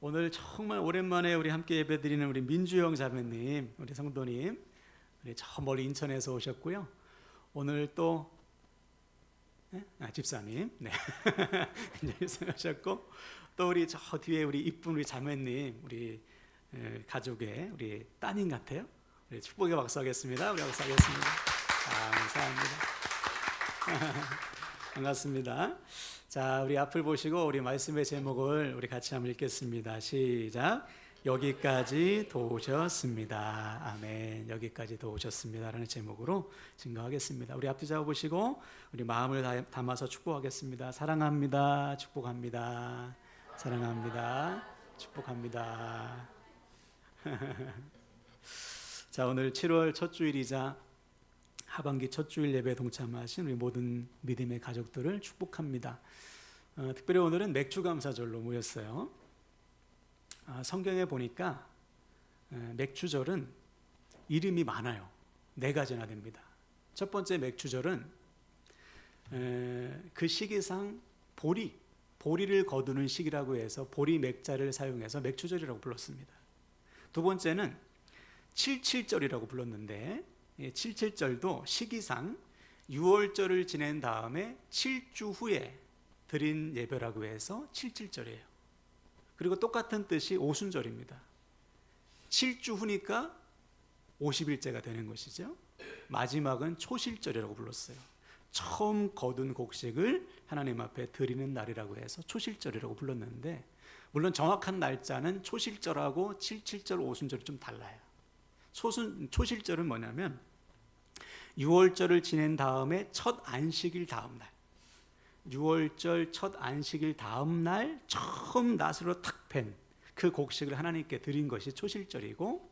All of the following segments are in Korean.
오늘 정말 오랜만에 우리 함께 예배드리는 우리 민주영 자매님, 우리 성도님, 우리 저 멀리 인천에서 오셨고요. 오늘 또 네? 아, 집사님, 네, 인천에서 오셨고 또 우리 저 뒤에 우리 이쁜 우리 자매님, 우리 에, 가족의 우리 따님 같아요. 우리 축복의 박수하겠습니다. 우리 박수하겠습니다. 아, 감사합니다. 반갑습니다. 자, 우리 앞을 보시고 우리 말씀의 제목을 우리 같이 한번 읽겠습니다. 시작. 여기까지 도우셨습니다. 아멘. 여기까지 도우셨습니다라는 제목으로 증거하겠습니다. 우리 앞뒤 잡아보시고 우리 마음을 다- 담아서 축복하겠습니다. 사랑합니다. 축복합니다. 사랑합니다. 축복합니다. 자, 오늘 7월 첫 주일이자 하반기 첫 주일 예배 동참하신 우리 모든 믿음의 가족들을 축복합니다. 어, 특별히 오늘은 맥주 감사절로 모였어요. 아, 성경에 보니까 에, 맥주절은 이름이 많아요. 네 가지나 됩니다. 첫 번째 맥주절은 에, 그 시기상 보리 보리를 거두는 시기라고 해서 보리 맥자를 사용해서 맥주절이라고 불렀습니다. 두 번째는 칠칠절이라고 불렀는데 예, 칠칠절도 시기상 6월절을 지낸 다음에 7주 후에 드린 예배라고 해서 칠칠절이에요. 그리고 똑같은 뜻이 오순절입니다. 7주 후니까 50일째가 되는 것이죠. 마지막은 초실절이라고 불렀어요. 처음 거둔 곡식을 하나님 앞에 드리는 날이라고 해서 초실절이라고 불렀는데 물론 정확한 날짜는 초실절하고 칠칠절, 오순절이 좀 달라요. 초순, 초실절은 뭐냐면 6월절을 지낸 다음에 첫 안식일 다음 날 6월절 첫 안식일 다음 날 처음 낫으로 탁팬 그 곡식을 하나님께 드린 것이 초실절이고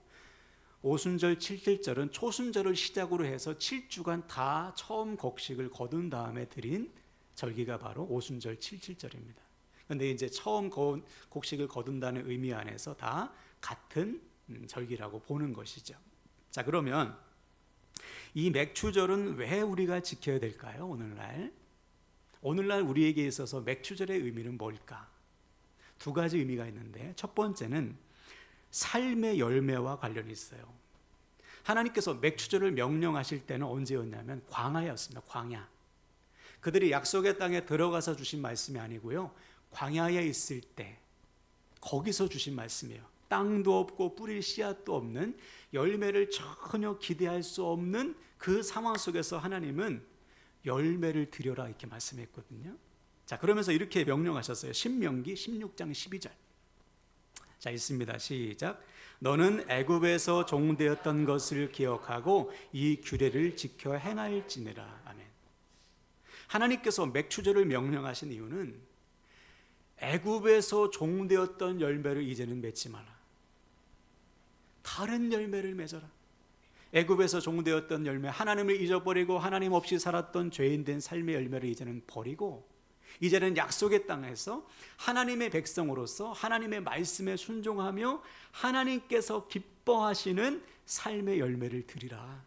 오순절 칠칠절은 초순절을 시작으로 해서 7주간 다 처음 곡식을 거둔 다음에 드린 절기가 바로 오순절 칠칠절입니다. 근데 이제 처음 거- 곡식을 거둔다는 의미 안에서 다 같은 음, 절기라고 보는 것이죠. 자, 그러면 이 맥추절은 왜 우리가 지켜야 될까요? 오늘날 오늘날 우리에게 있어서 맥추절의 의미는 뭘까? 두 가지 의미가 있는데 첫 번째는 삶의 열매와 관련이 있어요. 하나님께서 맥추절을 명령하실 때는 언제였냐면 광야였습니다. 광야. 그들이 약속의 땅에 들어가서 주신 말씀이 아니고요. 광야에 있을 때 거기서 주신 말씀이에요. 땅도 없고 뿌릴 씨앗도 없는 열매를 전혀 기대할 수 없는 그 상황 속에서 하나님은 열매를 드려라 이렇게 말씀했거든요. 자, 그러면서 이렇게 명령하셨어요. 신명기 16장 12절. 자, 있습니다. 시작. 너는 애굽에서 종되었던 것을 기억하고 이 규례를 지켜 행할지니라. 아멘. 하나님께서 맥추절을 명령하신 이유는 애굽에서 종되었던 열매를 이제는 맺지 마라. 다른 열매를 맺어라. 애굽에서 종되었던 열매, 하나님을 잊어버리고 하나님 없이 살았던 죄인 된 삶의 열매를 이제는 버리고 이제는 약속의 땅에서 하나님의 백성으로서 하나님의 말씀에 순종하며 하나님께서 기뻐하시는 삶의 열매를 드리라.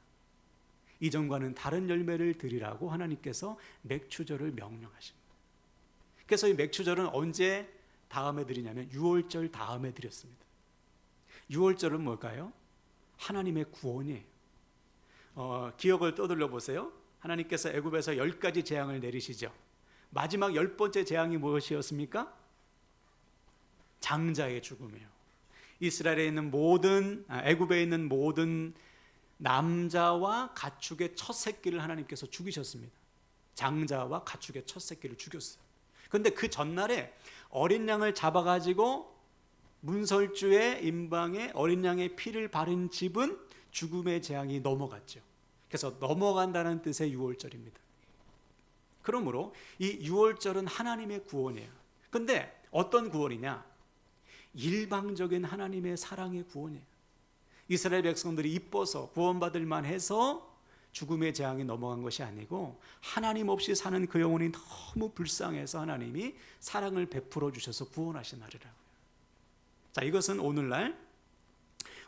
이전과는 다른 열매를 드리라고 하나님께서 맥추절을 명령하십니다. 그래서 이 맥추절은 언제 다음에 드리냐면 6월절 다음에 드렸습니다. 6월절은 뭘까요? 하나님의 구원이에요. 어, 기억을 떠들려 보세요. 하나님께서 애굽에서 열 가지 재앙을 내리시죠. 마지막 열 번째 재앙이 무엇이었습니까? 장자의 죽음이에요. 이스라엘에 있는 모든 아, 애굽에 있는 모든 남자와 가축의 첫 새끼를 하나님께서 죽이셨습니다. 장자와 가축의 첫 새끼를 죽였어요. 근데 그 전날에 어린 양을 잡아가지고 문설주의 임방에 어린 양의 피를 바른 집은 죽음의 재앙이 넘어갔죠. 그래서 넘어간다는 뜻의 유월절입니다. 그러므로 이 유월절은 하나님의 구원이에요. 근데 어떤 구원이냐? 일방적인 하나님의 사랑의 구원이에요. 이스라엘 백성들이 이뻐서 구원받을 만해서 죽음의 재앙이 넘어간 것이 아니고 하나님 없이 사는 그 영혼이 너무 불쌍해서 하나님이 사랑을 베풀어 주셔서 구원하신 날이라고요. 자, 이것은 오늘날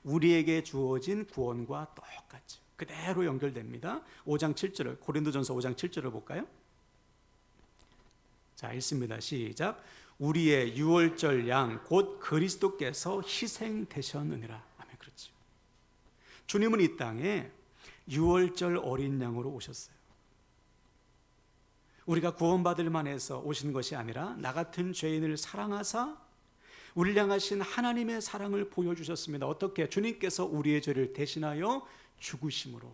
우리에게 주어진 구원과 똑같죠. 그대로 연결됩니다. 5장 7절을 고린도전서 5장 7절을 볼까요? 자, 읽습니다. 시작. 우리의 유월절 양 곧 그리스도께서 희생되셨느니라. 아멘. 그렇죠. 주님은 이 땅에 유월절 어린 양으로 오셨어요. 우리가 구원받을 만해서 오신 것이 아니라 나 같은 죄인을 사랑하사 우리를 향하신 하나님의 사랑을 보여주셨습니다. 어떻게? 주님께서 우리의 죄를 대신하여 죽으심으로.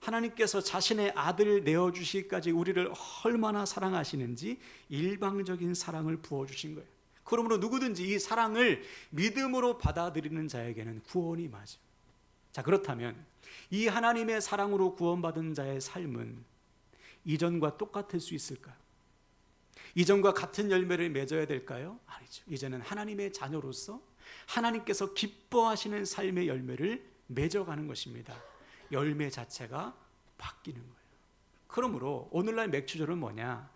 하나님께서 자신의 아들 내어주시기까지 우리를 얼마나 사랑하시는지 일방적인 사랑을 부어주신 거예요. 그러므로 누구든지 이 사랑을 믿음으로 받아들이는 자에게는 구원이 맞아. 자, 그렇다면 이 하나님의 사랑으로 구원받은 자의 삶은 이전과 똑같을 수 있을까요? 이전과 같은 열매를 맺어야 될까요? 아니죠. 이제는 하나님의 자녀로서 하나님께서 기뻐하시는 삶의 열매를 맺어가는 것입니다. 열매 자체가 바뀌는 거예요. 그러므로 오늘날 맥주절은 뭐냐?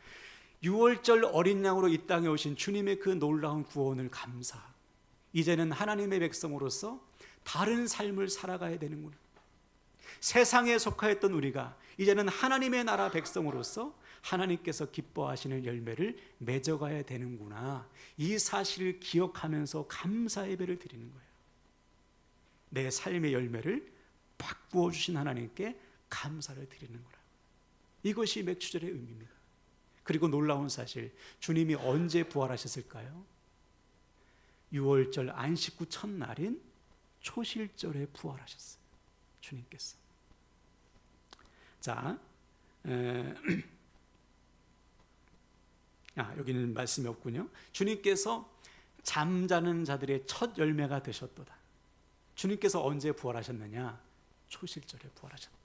6월절 어린 양으로 이 땅에 오신 주님의 그 놀라운 구원을 감사. 이제는 하나님의 백성으로서 다른 삶을 살아가야 되는구나. 세상에 속하였던 우리가 이제는 하나님의 나라 백성으로서 하나님께서 기뻐하시는 열매를 맺어가야 되는구나. 이 사실을 기억하면서 감사 예배를 드리는 거예요. 내 삶의 열매를 바꾸어 주신 하나님께 감사를 드리는 거라. 이것이 맥주절의 의미입니다. 그리고 놀라운 사실, 주님이 언제 부활하셨을까요? 6월절 안식구 첫날인 초실절에 부활하셨어요. 주님께서. 자, 에, 아, 여기는 말씀이 없군요. 주님께서 잠자는 자들의 첫 열매가 되셨도다. 주님께서 언제 부활하셨느냐? 초실절에 부활하셨다.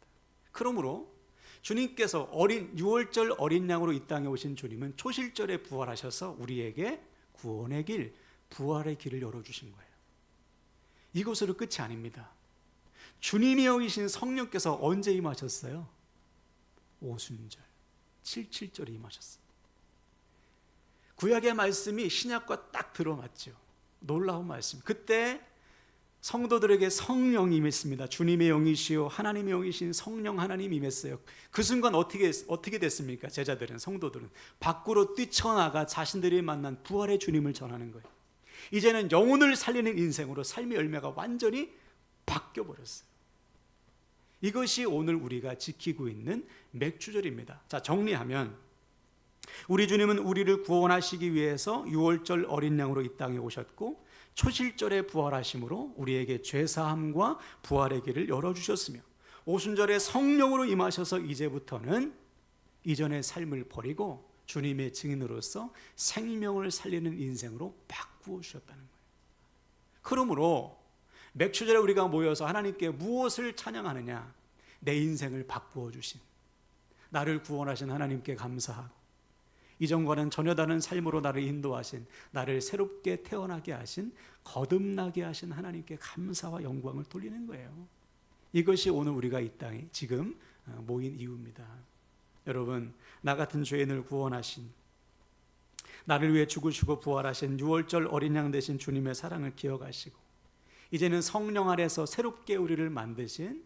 그러므로 주님께서 어린 6월절 어린 양으로 이 땅에 오신 주님은 초실절에 부활하셔서 우리에게 구원의 길, 부활의 길을 열어 주신 거예요. 이것으로 끝이 아닙니다. 주님이 여기신 성령께서 언제 임하셨어요? 오순절, 77절에 임하셨어요. 구약의 말씀이 신약과 딱 들어맞죠. 놀라운 말씀. 그때 성도들에게 성령이 임했습니다. 주님의 영이시요 하나님의 영이신 성령 하나님 임했어요. 그 순간 어떻게 어떻게 됐습니까? 제자들은 성도들은 밖으로 뛰쳐나가 자신들이 만난 부활의 주님을 전하는 거예요. 이제는 영혼을 살리는 인생으로 삶의 열매가 완전히 바뀌어 버렸어요. 이것이 오늘 우리가 지키고 있는 맥주절입니다. 자, 정리하면 우리 주님은 우리를 구원하시기 위해서 6월절 어린 양으로 이 땅에 오셨고 초실절에 부활하심으로 우리에게 죄 사함과 부활의 길을 열어 주셨으며 오순절에 성령으로 임하셔서 이제부터는 이전의 삶을 버리고 주님의 증인으로서 생명을 살리는 인생으로 바꾸어 주셨다는 거예요. 그러므로 맥주절에 우리가 모여서 하나님께 무엇을 찬양하느냐? 내 인생을 바꾸어 주신 나를 구원하신 하나님께 감사하고 이전과는 전혀 다른 삶으로 나를 인도하신 나를 새롭게 태어나게 하신 거듭나게 하신 하나님께 감사와 영광을 돌리는 거예요. 이것이 오늘 우리가 이 땅에 지금 어, 모인 이유입니다. 여러분, 나 같은 죄인을 구원하신 나를 위해 죽으시고 부활하신 6월절 어린 양 되신 주님의 사랑을 기억하시고 이제는 성령 안에서 새롭게 우리를 만드신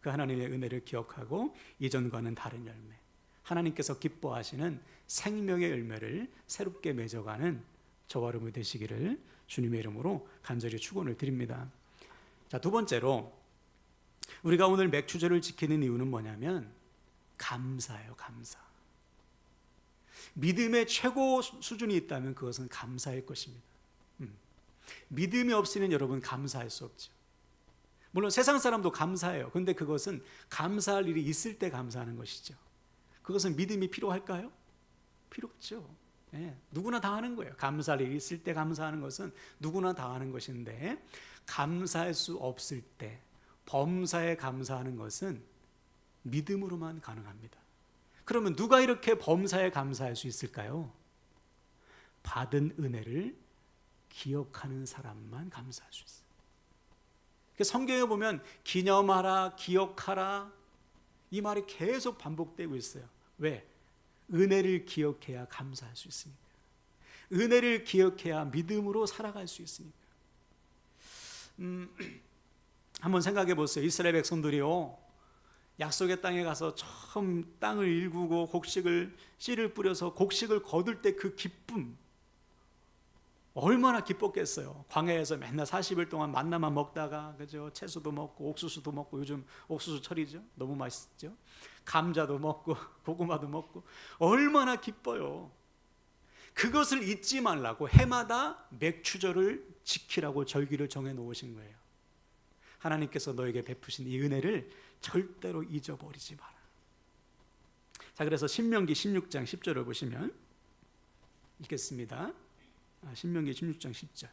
그 하나님의 은혜를 기억하고 이전과는 다른 열매 하나님께서 기뻐하시는 생명의 열매를 새롭게 맺어가는 저와 여러분이 되시기를 주님의 이름으로 간절히 축원을 드립니다. 자, 두 번째로 우리가 오늘 맥주절을 지키는 이유는 뭐냐면 감사예요, 감사. 믿음의 최고 수준이 있다면 그것은 감사일 것입니다. 음. 믿음이 없이는 여러분 감사할 수 없죠. 물론 세상 사람도 감사해요. 근데 그것은 감사할 일이 있을 때 감사하는 것이죠. 그것은 믿음이 필요할까요? 필요 없죠. 네, 누구나 다 하는 거예요. 감사할 일이 있을 때 감사하는 것은 누구나 다 하는 것인데 감사할 수 없을 때 범사에 감사하는 것은 믿음으로만 가능합니다. 그러면 누가 이렇게 범사에 감사할 수 있을까요? 받은 은혜를 기억하는 사람만 감사할 수 있어요. 성경에 보면 기념하라, 기억하라 이 말이 계속 반복되고 있어요. 왜? 은혜를 기억해야 감사할 수 있으니까. 은혜를 기억해야 믿음으로 살아갈 수 있으니까. 음, 한번 생각해 보세요. 이스라엘 백성들이요. 약속의 땅에 가서 처음 땅을 일구고 곡식을 씨를 뿌려서 곡식을 거둘 때 그 기쁨, 얼마나 기뻤겠어요. 광야에서 맨날 40일 동안 만나만 먹다가 그죠? 채소도 먹고 옥수수도 먹고 요즘 옥수수 철이죠. 너무 맛있죠. 감자도 먹고 고구마도 먹고 얼마나 기뻐요. 그것을 잊지 말라고 해마다 맥추절을 지키라고 절기를 정해 놓으신 거예요. 하나님께서 너에게 베푸신 이 은혜를 절대로 잊어버리지 마라. 자, 그래서 신명기 16장 10절을 보시면 읽겠습니다. 아, 신명기 16장 10절.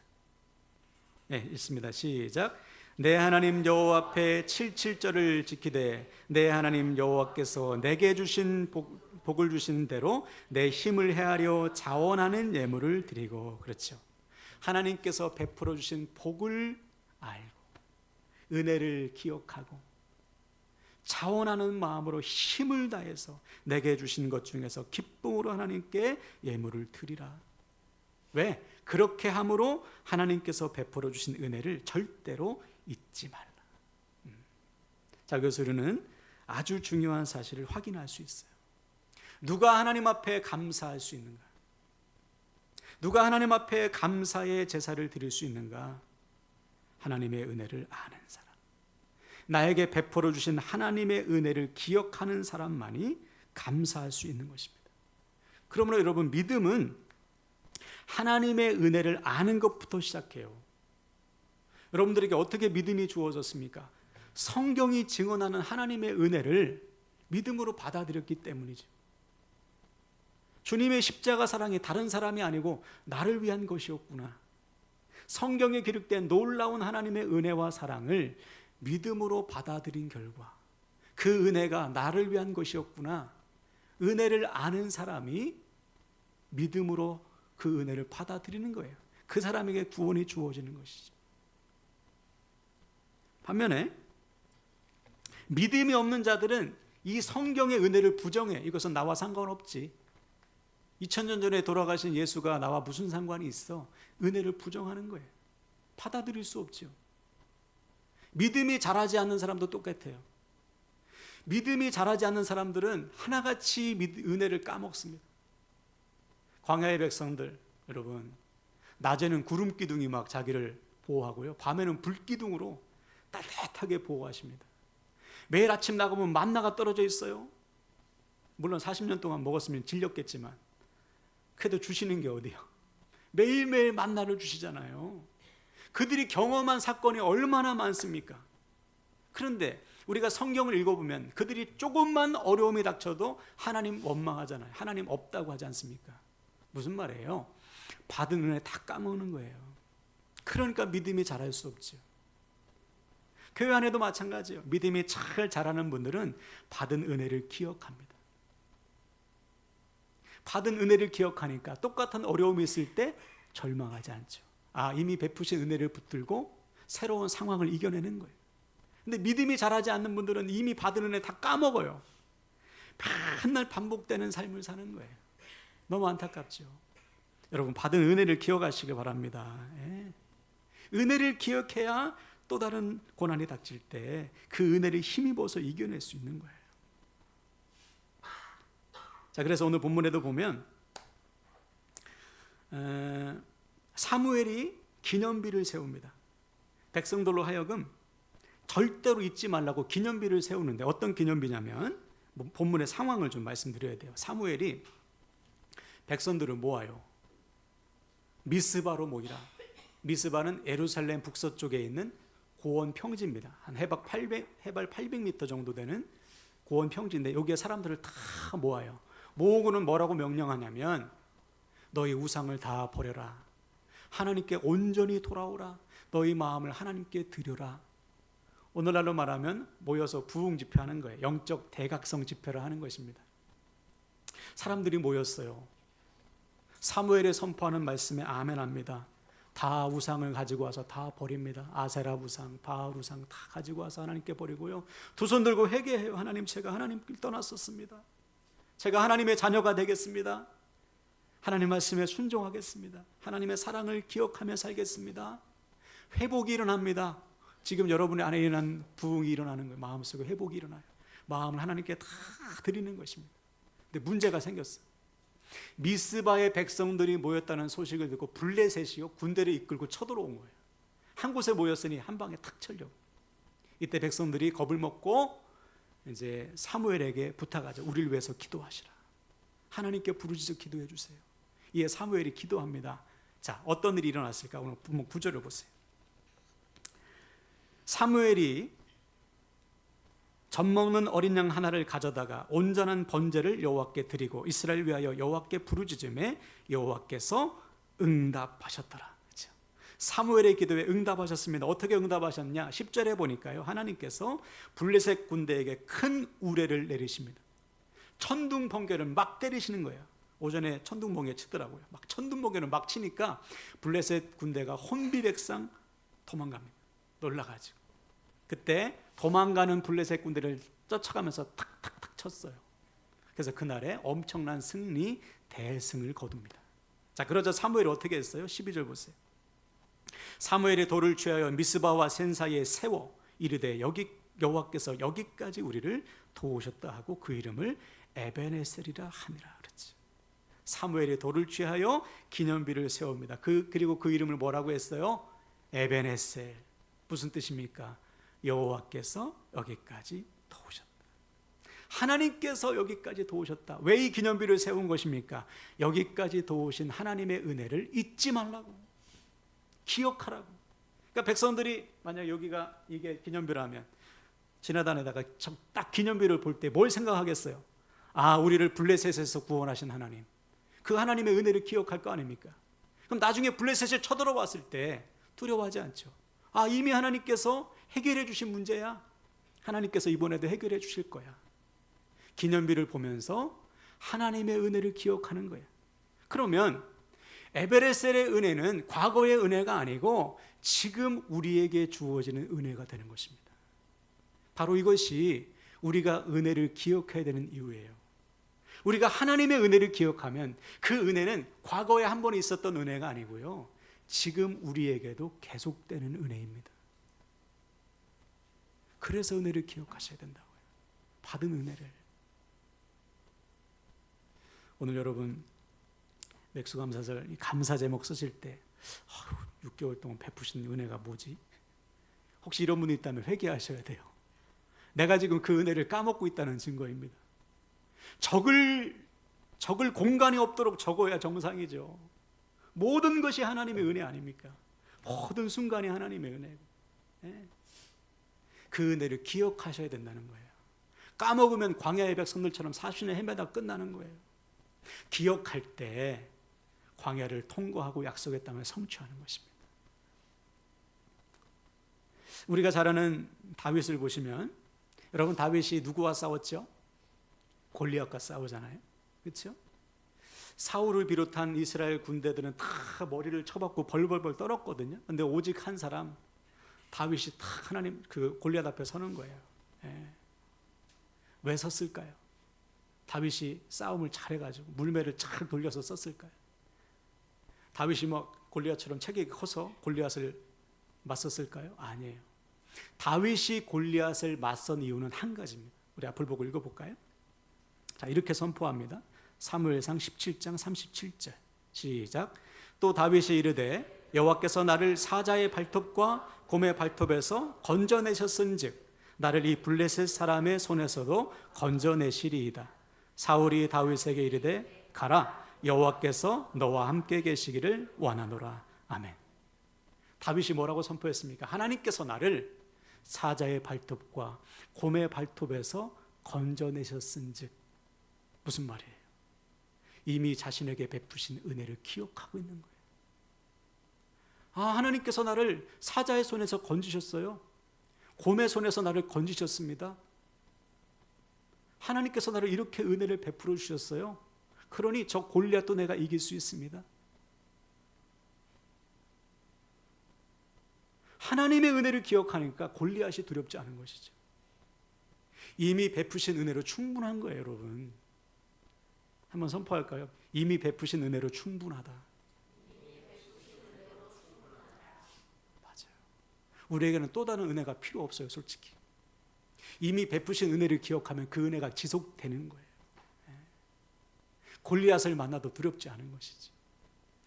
네, 읽습니다. 시작. 내 하나님 여호와 앞에 77절을 지키되 내 하나님 여호와께서 내게 주신 복, 복을 주신 대로 내 힘을 헤아려 자원하는 예물을 드리고 그렇죠. 하나님께서 베풀어 주신 복을 알고 은혜를 기억하고 자원하는 마음으로 힘을 다해서 내게 주신 것 중에서 기쁨으로 하나님께 예물을 드리라. 왜? 그렇게 함으로 하나님께서 베풀어 주신 은혜를 절대로 잊지 말라. 음. 자, 그래서 우리는 아주 중요한 사실을 확인할 수 있어요. 누가 하나님 앞에 감사할 수 있는가? 누가 하나님 앞에 감사의 제사를 드릴 수 있는가? 하나님의 은혜를 아는 사람. 나에게 베풀어 주신 하나님의 은혜를 기억하는 사람만이 감사할 수 있는 것입니다. 그러므로 여러분 믿음은 하나님의 은혜를 아는 것부터 시작해요. 여러분들에게 어떻게 믿음이 주어졌습니까? 성경이 증언하는 하나님의 은혜를 믿음으로 받아들였기 때문이죠. 주님의 십자가 사랑이 다른 사람이 아니고 나를 위한 것이었구나. 성경에 기록된 놀라운 하나님의 은혜와 사랑을 믿음으로 받아들인 결과 그 은혜가 나를 위한 것이었구나. 은혜를 아는 사람이 믿음으로 그 은혜를 받아들이는 거예요. 그 사람에게 구원이 주어지는 것이죠. 반면에 믿음이 없는 자들은 이 성경의 은혜를 부정해. 이것은 나와 상관없지. 2000년 전에 돌아가신 예수가 나와 무슨 상관이 있어? 은혜를 부정하는 거예요. 받아들일 수 없죠. 믿음이 자라지 않는 사람도 똑같아요. 믿음이 자라지 않는 사람들은 하나같이 은혜를 까먹습니다. 광야의 백성들 여러분 낮에는 구름 기둥이 막 자기를 보호하고요. 밤에는 불 기둥으로 따뜻하게 보호하십니다. 매일 아침 나가면 만나가 떨어져 있어요. 물론 40년 동안 먹었으면 질렸겠지만 그래도 주시는 게 어디요? 매일매일 만나를 주시잖아요. 그들이 경험한 사건이 얼마나 많습니까? 그런데 우리가 성경을 읽어보면 그들이 조금만 어려움이 닥쳐도 하나님 원망하잖아요. 하나님 없다고 하지 않습니까? 무슨 말이에요? 받은 은혜 다 까먹는 거예요. 그러니까 믿음이 자랄 수 없죠. 교회 안에도 마찬가지예요. 믿음이 잘 자라는 분들은 받은 은혜를 기억합니다. 받은 은혜를 기억하니까 똑같은 어려움이 있을 때 절망하지 않죠. 아, 이미 베푸신 은혜를 붙들고 새로운 상황을 이겨내는 거예요. 근데 믿음이 자라지 않는 분들은 이미 받은 은혜 다 까먹어요. 맨날 반복되는 삶을 사는 거예요. 너무 안타깝죠. 여러분 받은 은혜를 기억하시기 바랍니다. 예. 은혜를 기억해야 또 다른 고난이 닥칠 때 그 은혜를 힘입어서 이겨낼 수 있는 거예요. 자, 그래서 오늘 본문에도 보면 에, 사무엘이 기념비를 세웁니다. 백성들로 하여금 절대로 잊지 말라고 기념비를 세우는데 어떤 기념비냐면 뭐 본문의 상황을 좀 말씀드려야 돼요. 사무엘이 백성들을 모아요. 미스바로 모이라. 미스바는 에루살렘 북서쪽에 있는 고원 평지입니다. 한 해박 800 해발 800m 정도 되는 고원 평지인데 여기에 사람들을 다 모아요. 모으고는 뭐라고 명령하냐면 너희 우상을 다 버려라. 하나님께 온전히 돌아오라. 너희 마음을 하나님께 드려라. 오늘날로 말하면 모여서 부흥 집회하는 거예요. 영적 대각성 집회를 하는 것입니다. 사람들이 모였어요. 사무엘의 선포하는 말씀에 아멘합니다. 다 우상을 가지고 와서 다 버립니다. 아세라 우상, 바알 우상 다 가지고 와서 하나님께 버리고요. 두 손 들고 회개해요. 하나님 제가 하나님길 떠났었습니다. 제가 하나님의 자녀가 되겠습니다. 하나님 말씀에 순종하겠습니다. 하나님의 사랑을 기억하며 살겠습니다. 회복이 일어납니다. 지금 여러분의 안에 일어난 부흥이 일어나는 거예요. 마음속에 회복이 일어나요. 마음을 하나님께 다 드리는 것입니다. 근데 문제가 생겼어요. 미스바의 백성들이 모였다는 소식을 듣고 블레셋이요 군대를 이끌고 쳐들어온 거예요. 한 곳에 모였으니 한 방에 탁 쳐려고. 이때 백성들이 겁을 먹고 이제 사무엘에게 부탁하죠. 우리를 위해서 기도하시라. 하나님께 부르짖어 기도해 주세요. 이에 사무엘이 기도합니다. 자, 어떤 일이 일어났을까? 오늘 구절을 보세요. 사무엘이 젖 먹는 어린 양 하나를 가져다가 온전한 번제를 여호와께 드리고 이스라엘 위하여 여호와께 부르짖음에 여호와께서 응답하셨더라. 그렇죠? 사무엘의 기도에 응답하셨습니다. 어떻게 응답하셨냐? 10절에 보니까요. 하나님께서 블레셋 군대에게 큰 우레를 내리십니다. 천둥 번개를 막 때리시는 거예요. 오전에 천둥 번개 치더라고요. 막 천둥 번개를 막 치니까 블레셋 군대가 혼비백상 도망갑니다. 놀라가지고. 그때 도망가는 블레셋 군대를 쫓아가면서 탁탁탁 쳤어요. 그래서 그날에 엄청난 승리 대승을 거둡니다. 자, 그러자 사무엘이 어떻게 했어요? 12절 보세요. 사무엘이 돌을 취하여 미스바와 센 사이에 세워 이르되 여기 여호와께서 여기까지 우리를 도우셨다 하고 그 이름을 에베네셀이라 하니라 그랬지. 사무엘이 돌을 취하여 기념비를 세웁니다. 그 그리고 그 이름을 뭐라고 했어요? 에베네셀. 무슨 뜻입니까? 여호와께서 여기까지 도우셨다. 하나님께서 여기까지 도우셨다. 왜 이 기념비를 세운 것입니까? 여기까지 도우신 하나님의 은혜를 잊지 말라고. 기억하라고. 그러니까 백성들이 만약 여기가 이게 기념비라면 지나다니다가 딱 기념비를 볼 때 뭘 생각하겠어요? 아, 우리를 블레셋에서 구원하신 하나님. 그 하나님의 은혜를 기억할 거 아닙니까? 그럼 나중에 블레셋에 쳐들어왔을 때 두려워하지 않죠. 아, 이미 하나님께서 해결해 주신 문제야. 하나님께서 이번에도 해결해 주실 거야. 기념비를 보면서 하나님의 은혜를 기억하는 거야. 그러면 에베레셀의 은혜는 과거의 은혜가 아니고 지금 우리에게 주어지는 은혜가 되는 것입니다. 바로 이것이 우리가 은혜를 기억해야 되는 이유예요. 우리가 하나님의 은혜를 기억하면 그 은혜는 과거에 한 번 있었던 은혜가 아니고요. 지금 우리에게도 계속되는 은혜입니다. 그래서 은혜를 기억하셔야 된다고요. 받은 은혜를. 오늘 여러분 맥수감사절 감사 제목 쓰실 때 아유, 6개월 동안 베푸신 은혜가 뭐지? 혹시 이런 분이 있다면 회개하셔야 돼요. 내가 지금 그 은혜를 까먹고 있다는 증거입니다. 적을 적을 공간이 없도록 적어야 정상이죠. 모든 것이 하나님의 은혜 아닙니까? 모든 순간이 하나님의 은혜고. 예. 그 은혜를 기억하셔야 된다는 거예요. 까먹으면 광야의 백성들처럼 40년 헤매다 끝나는 거예요. 기억할 때 광야를 통과하고 약속의 땅을 성취하는 것입니다. 우리가 잘 아는 다윗을 보시면 여러분 다윗이 누구와 싸웠죠? 골리앗과 싸우잖아요. 그렇죠? 사울을 비롯한 이스라엘 군대들은 다 머리를 쳐박고 벌벌벌 떨었거든요. 근데 오직 한 사람 다윗이 다 하나님 그 골리앗 앞에 서는 거예요. 예. 왜 섰을까요? 다윗이 싸움을 잘해가지고 물매를 잘 돌려서 썼을까요? 다윗이 뭐 골리앗처럼 체격이 커서 골리앗을 맞섰을까요? 아니에요. 다윗이 골리앗을 맞선 이유는 한 가지입니다. 우리 앞을 보고 읽어볼까요? 자 이렇게 선포합니다. 사무엘상 17장 37절 시작. 또 다윗이 이르되 여호와께서 나를 사자의 발톱과 곰의 발톱에서 건져내셨은즉 나를 이 블레셋 사람의 손에서도 건져내시리이다. 사울이 다윗에게 이르되 가라 여호와께서 너와 함께 계시기를 원하노라. 아멘. 다윗이 뭐라고 선포했습니까? 하나님께서 나를 사자의 발톱과 곰의 발톱에서 건져내셨은즉 무슨 말이에요? 이미 자신에게 베푸신 은혜를 기억하고 있는 거예요. 아, 하나님께서 나를 사자의 손에서 건지셨어요. 곰의 손에서 나를 건지셨습니다. 하나님께서 나를 이렇게 은혜를 베풀어 주셨어요. 그러니 저 골리앗도 내가 이길 수 있습니다. 하나님의 은혜를 기억하니까 골리앗이 두렵지 않은 것이죠. 이미 베푸신 은혜로 충분한 거예요, 여러분. 한번 선포할까요? 이미 베푸신 은혜로 충분하다. 맞아요. 우리에게는 또 다른 은혜가 필요 없어요, 솔직히. 이미 베푸신 은혜를 기억하면 그 은혜가 지속되는 거예요. 골리앗을 만나도 두렵지 않은 것이지.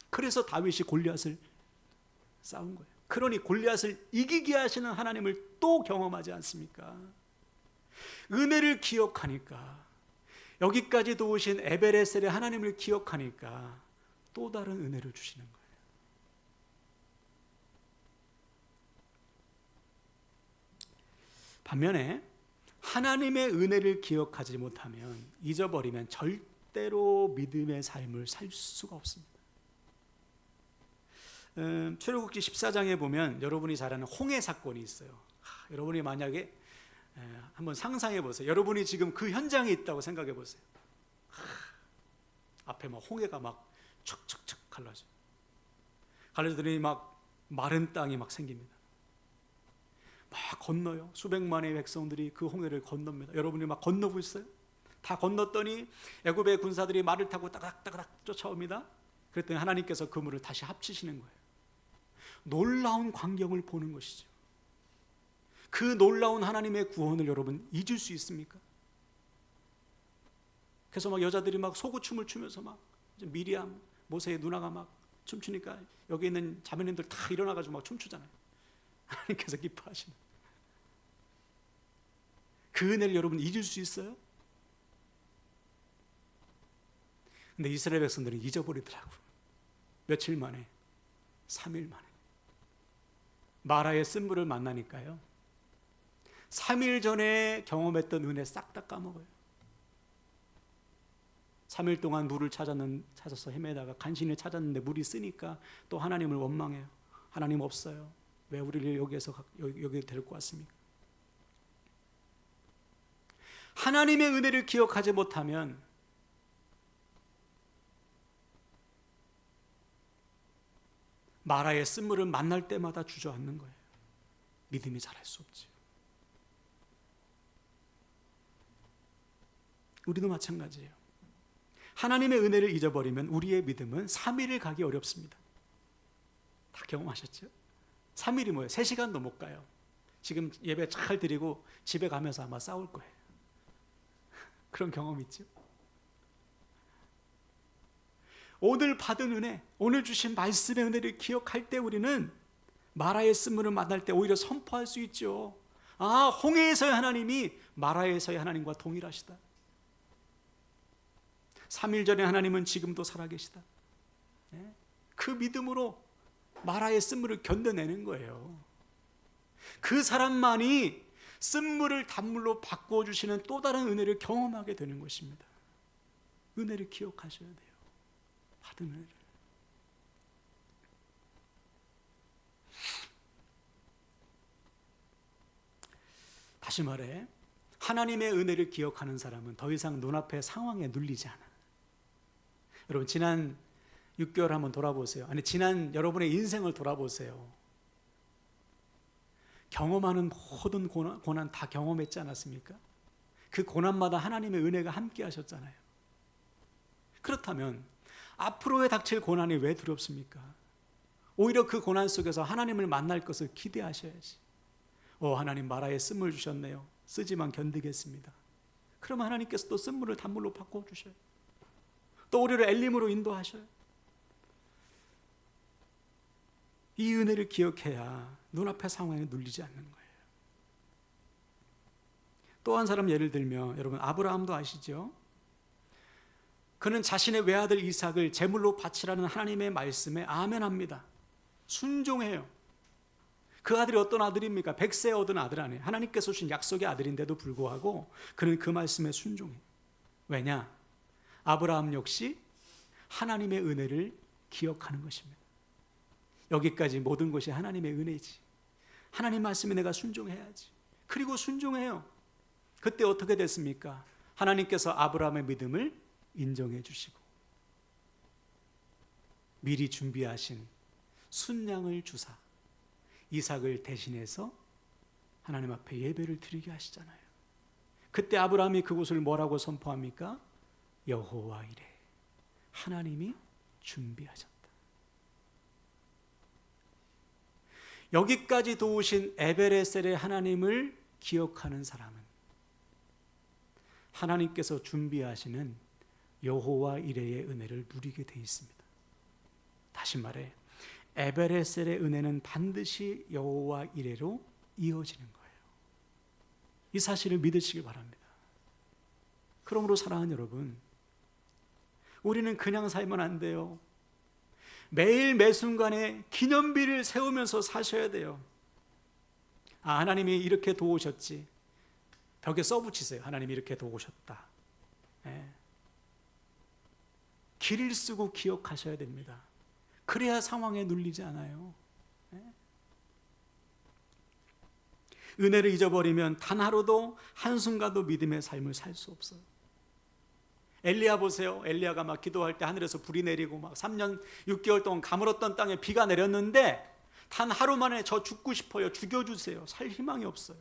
그래서 다윗이 골리앗을 싸운 거예요. 그러니 골리앗을 이기게 하시는 하나님을 또 경험하지 않습니까? 은혜를 기억하니까 여기까지 도우신 에베레셀의 하나님을 기억하니까 또 다른 은혜를 주시는 거예요. 반면에 하나님의 은혜를 기억하지 못하면 잊어버리면 절대로 믿음의 삶을 살 수가 없습니다. 음, 출애굽기 14장에 보면 여러분이 잘 아는 홍해 사건이 있어요. 하, 여러분이 만약에 에, 한번 상상해 보세요. 여러분이 지금 그 현장에 있다고 생각해 보세요. 하, 앞에 막 홍해가 막 척척척 갈라져. 갈라지더니 막 마른 땅이 막 생깁니다. 막 건너요. 수백만의 백성들이 그 홍해를 건넙니다. 여러분이 막 건너고 있어요. 다 건넜더니 애굽의 군사들이 말을 타고 따닥따닥 쫓아옵니다. 그랬더니 하나님께서 그 물을 다시 합치시는 거예요. 놀라운 광경을 보는 것이죠. 그 놀라운 하나님의 구원을 여러분 잊을 수 있습니까? 그래서 막 여자들이 막 소구춤을 추면서 막 미리암 모세의 누나가 막 춤추니까 여기 있는 자매님들 다 일어나가지고 막 춤추잖아요. 하나님께서 기뻐하시는. 그 은혜를 여러분 잊을 수 있어요? 근데 이스라엘 백성들은 잊어버리더라고요. 며칠 만에, 3일 만에. 마라의 쓴물을 만나니까요. 3일 전에 경험했던 은혜 싹 다 까먹어요. 3일 동안 물을 찾았는, 찾아서 헤매다가 간신히 찾았는데 물이 쓰니까 또 하나님을 원망해요. 하나님 없어요. 왜 우리를 여기에서 여기, 데리고 왔습니까? 하나님의 은혜를 기억하지 못하면 마라의 쓴물을 만날 때마다 주저앉는 거예요. 믿음이 잘할 수 없지. 우리도 마찬가지예요. 하나님의 은혜를 잊어버리면 우리의 믿음은 3일을 가기 어렵습니다. 다 경험하셨죠? 3일이 뭐예요? 3시간도 못 가요. 지금 예배 잘 드리고 집에 가면서 아마 싸울 거예요. 그런 경험 있죠? 오늘 받은 은혜, 오늘 주신 말씀의 은혜를 기억할 때 우리는 마라의 쓴물을 만날 때 오히려 선포할 수 있죠. 아, 홍해에서의 하나님이 마라에서의 하나님과 동일하시다. 3일 전에 하나님은 지금도 살아계시다. 네? 그 믿음으로 마라의 쓴물을 견뎌내는 거예요. 그 사람만이 쓴물을 단물로 바꿔주시는 또 다른 은혜를 경험하게 되는 것입니다. 은혜를 기억하셔야 돼요. 받은 은혜를. 다시 말해, 하나님의 은혜를 기억하는 사람은 더 이상 눈앞의 상황에 눌리지 않아. 여러분, 지난 6개월 한번 돌아보세요. 아니, 지난 여러분의 인생을 돌아보세요. 경험하는 모든 고난, 고난 다 경험했지 않았습니까? 그 고난마다 하나님의 은혜가 함께 하셨잖아요. 그렇다면 앞으로의 닥칠 고난이 왜 두렵습니까? 오히려 그 고난 속에서 하나님을 만날 것을 기대하셔야지. 오, 하나님 마라에 쓴물 주셨네요. 쓰지만 견디겠습니다. 그럼 하나님께서 또 쓴물을 단물로 바꿔 주셔요. 또 우리를 엘림으로 인도하셔요. 이 은혜를 기억해야 눈앞의 상황에 눌리지 않는 거예요. 또 한 사람 예를 들면 여러분 아브라함도 아시죠? 그는 자신의 외아들 이삭을 제물로 바치라는 하나님의 말씀에 아멘합니다. 순종해요. 그 아들이 어떤 아들입니까? 백세 얻은 아들 아니에 하나님께서 주신 약속의 아들인데도 불구하고 그는 그 말씀에 순종해. 왜냐? 아브라함 역시 하나님의 은혜를 기억하는 것입니다. 여기까지 모든 것이 하나님의 은혜지. 하나님 말씀에 내가 순종해야지. 그리고 순종해요. 그때 어떻게 됐습니까? 하나님께서 아브라함의 믿음을 인정해 주시고 미리 준비하신 순양을 주사 이삭을 대신해서 하나님 앞에 예배를 드리게 하시잖아요. 그때 아브라함이 그곳을 뭐라고 선포합니까? 여호와 이래 하나님이 준비하셨다. 여기까지 도우신 에베레셀의 하나님을 기억하는 사람은 하나님께서 준비하시는 여호와 이레의 은혜를 누리게 돼 있습니다. 다시 말해 에베레셀의 은혜는 반드시 여호와 이레로 이어지는 거예요. 이 사실을 믿으시길 바랍니다. 그러므로 사랑하는 여러분, 우리는 그냥 살면 안 돼요. 매일 매 순간에 기념비를 세우면서 사셔야 돼요. 아, 하나님이 이렇게 도우셨지. 벽에 써붙이세요. 하나님이 이렇게 도우셨다. 예. 길을 쓰고 기억하셔야 됩니다. 그래야 상황에 눌리지 않아요. 예. 은혜를 잊어버리면 단 하루도 한순간도 믿음의 삶을 살 수 없어요. 엘리야 보세요. 엘리야가 막 기도할 때 하늘에서 불이 내리고 막 3년 6개월 동안 가물었던 땅에 비가 내렸는데 단 하루 만에 저 죽고 싶어요. 죽여 주세요. 살 희망이 없어요.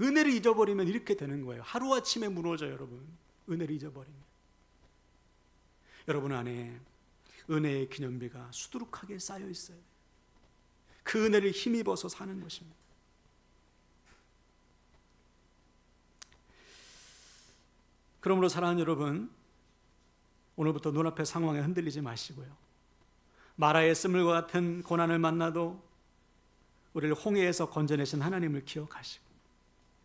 은혜를 잊어버리면 이렇게 되는 거예요. 하루아침에 무너져요, 여러분. 은혜를 잊어버리면. 여러분 안에 은혜의 기념비가 수두룩하게 쌓여 있어요. 그 은혜를 힘입어서 사는 것입니다. 그러므로 사랑하는 여러분, 오늘부터 눈앞의 상황에 흔들리지 마시고요. 마라의 스물과 같은 고난을 만나도 우리를 홍해에서 건져내신 하나님을 기억하시고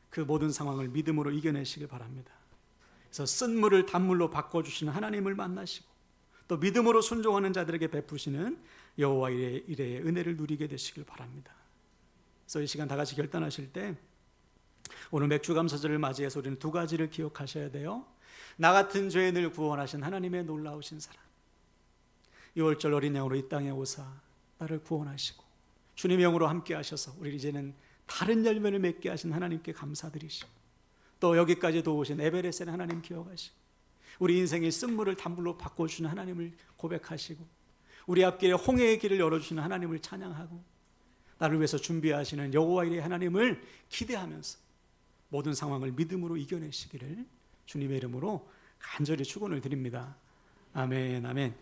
그 모든 상황을 믿음으로 이겨내시길 바랍니다. 그래서 쓴 물을 단물로 바꿔주시는 하나님을 만나시고 또 믿음으로 순종하는 자들에게 베푸시는 여호와 이레의 은혜를 누리게 되시길 바랍니다. 그래서 이 시간 다 같이 결단하실 때 오늘 맥주 감사절을 맞이해서 우리는 두 가지를 기억하셔야 돼요. 나 같은 죄인을 구원하신 하나님의 놀라우신 사랑. 6월절 어린 양으로 이 땅에 오사 나를 구원하시고 주님의 영으로 함께 하셔서 우리 이제는 다른 열매를 맺게 하신 하나님께 감사드리시고 또 여기까지 도우신 에베레스의 하나님 기억하시고 우리 인생의 쓴물을 단물로 바꿔주시는 하나님을 고백하시고 우리 앞길에 홍해의 길을 열어주시는 하나님을 찬양하고 나를 위해서 준비하시는 여호와 일의 하나님을 기대하면서 모든 상황을 믿음으로 이겨내시기를 주님의 이름으로 간절히 축원을 드립니다. 아멘, 아멘.